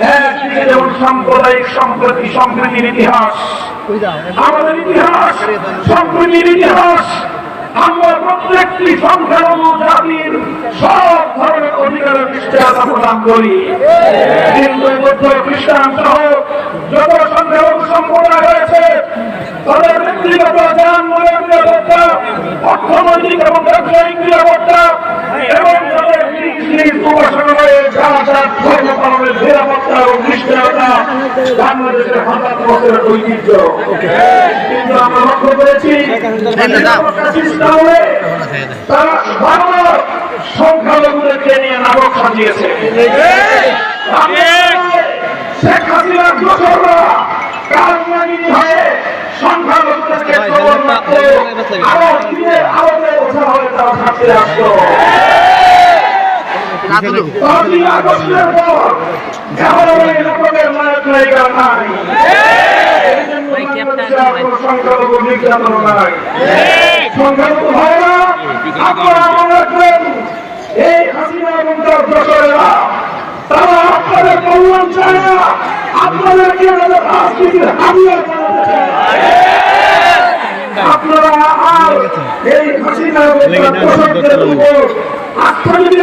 একদিকে যেমন সাম্প্রদায়িক সম্প্রতি, সম্প্রীতির ইতিহাস। আমাদের ইতিহাস, সম্প্রীতির ইতিহাস। প্রত্যেকটি সব ধরনের অধিকারের প্রদান করি। সম্প্রদায় রয়েছে অর্থনৈতিক এবং ব্যবসায়িক বাংলাদেশের হাজার বছরের ঐতিহ্য কিন্তু আমরা লক্ষ্য করেছি তারা বাংলার সংখ্যালঘুদেরকে নিয়ে নাটক সাজিয়েছে শেখ হাসিনার দোসররা কারমানি হয়ে সংখ্যালঘুদেরকে খবর আরও দিনের আলোতে ওঠা হয়ে তারা থাকতে আসতো সংখ্যালঘু নির্যাতন নাই সংখ্যালঘু ভাইরা আপনারা মনে রাখবেন এই হাসিনা এবং তার দোসরেরা তারা আপনাদের কল্যাণ চায় না আপনাদেরকে তাদের রাজনীতির হাতিয়ার আপনারা আর এই হাসিনা এবং তার দোসরদের উপর আস্থা যদি